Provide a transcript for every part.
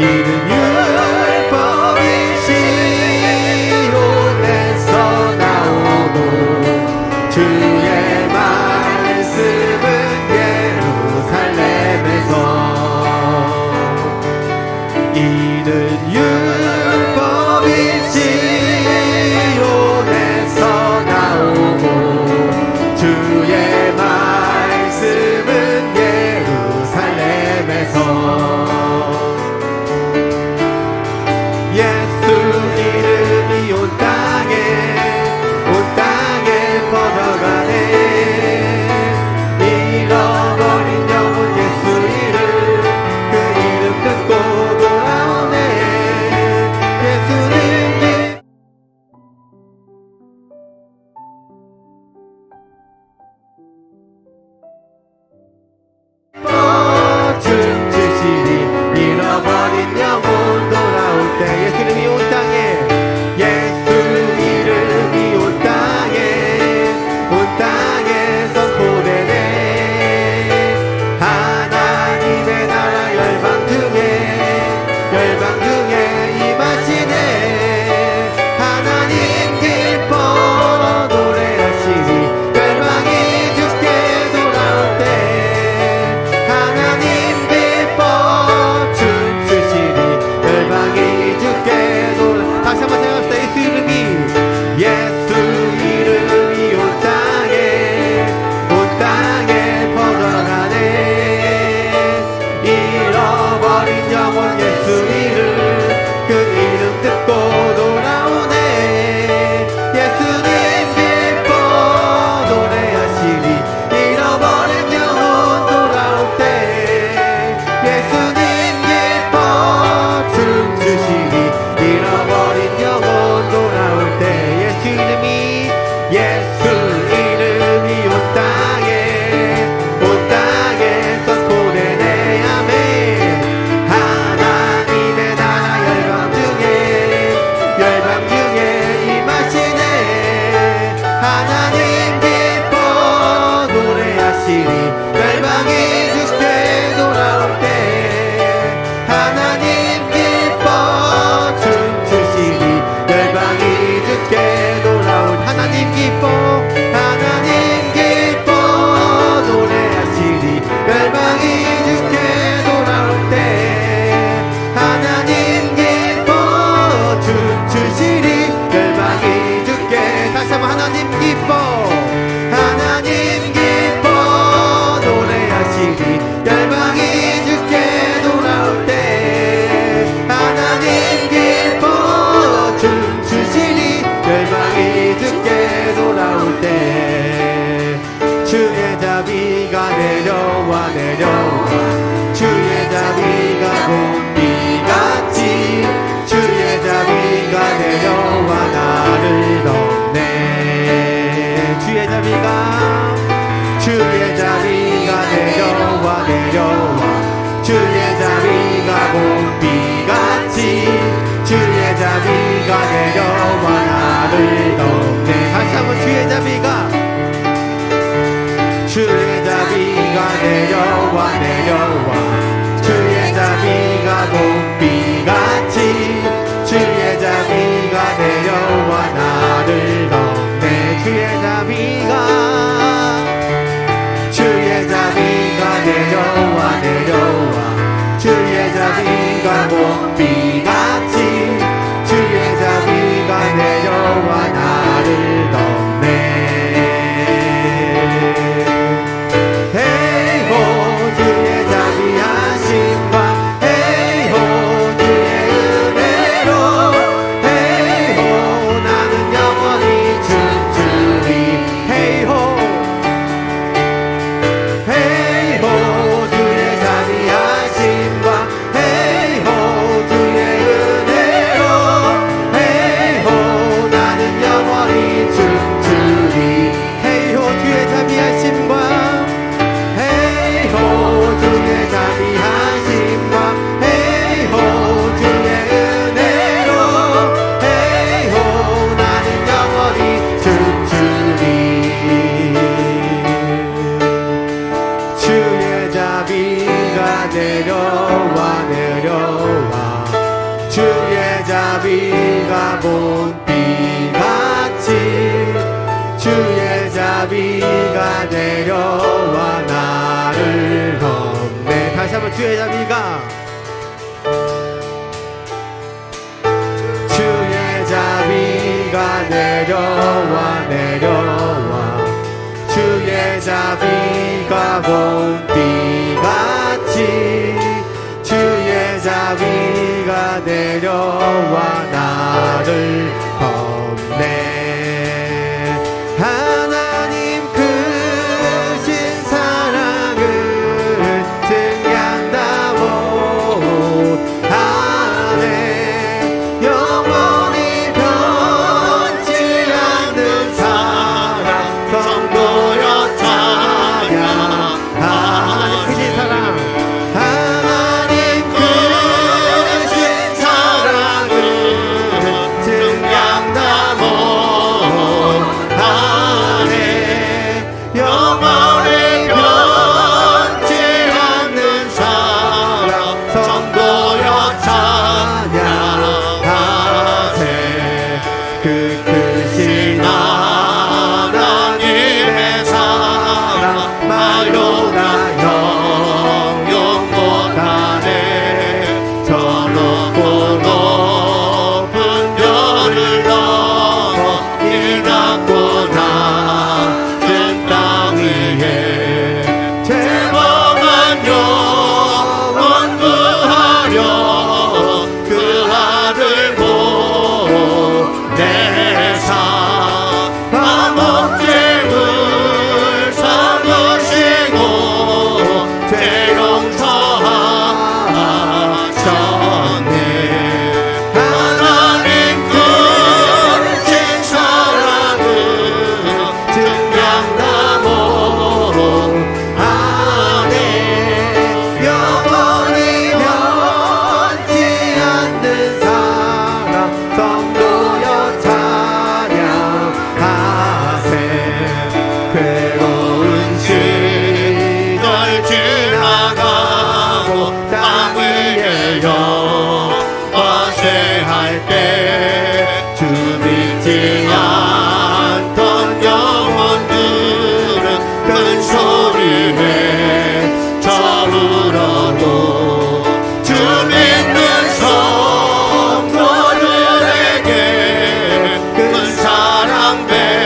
eating you. 자비가 내려와 나를 덮네. 주의 자비가 주의 자비가 내려와 내려와. 주의 자비가 봄비같이 주의 자비가 내려와 나를 덮네. 다시 한번 주의 자비가 주의 자비가 내려와 내려와. 주의 자비가 봄 내려와 내려와. 주의 자비가 봄비같이 주의 자비가 내려와 나를 덮네. 다시 한번 주의 자비가. 주의 자비가 내려와 내려와. 주의 자비가 봄 don't want 사랑 배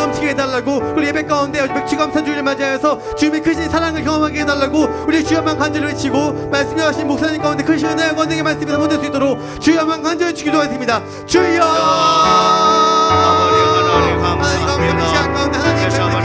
넘치게 해달라고 그리고 예배 가운데 맥주감사 주일을 맞이하여서 주님의 크신 사랑을 경험하게 해달라고 우리 주여만 간절히 외치고 말씀을 하신 목사님 가운데 크신 은혜와 권능의 말씀이 사모될 수 있도록 주여만 간절히 기도하겠습니다. 주여! 아버지 하나님 감사합니다. 하나님 감사합니다. 예, 하나님 감사합니다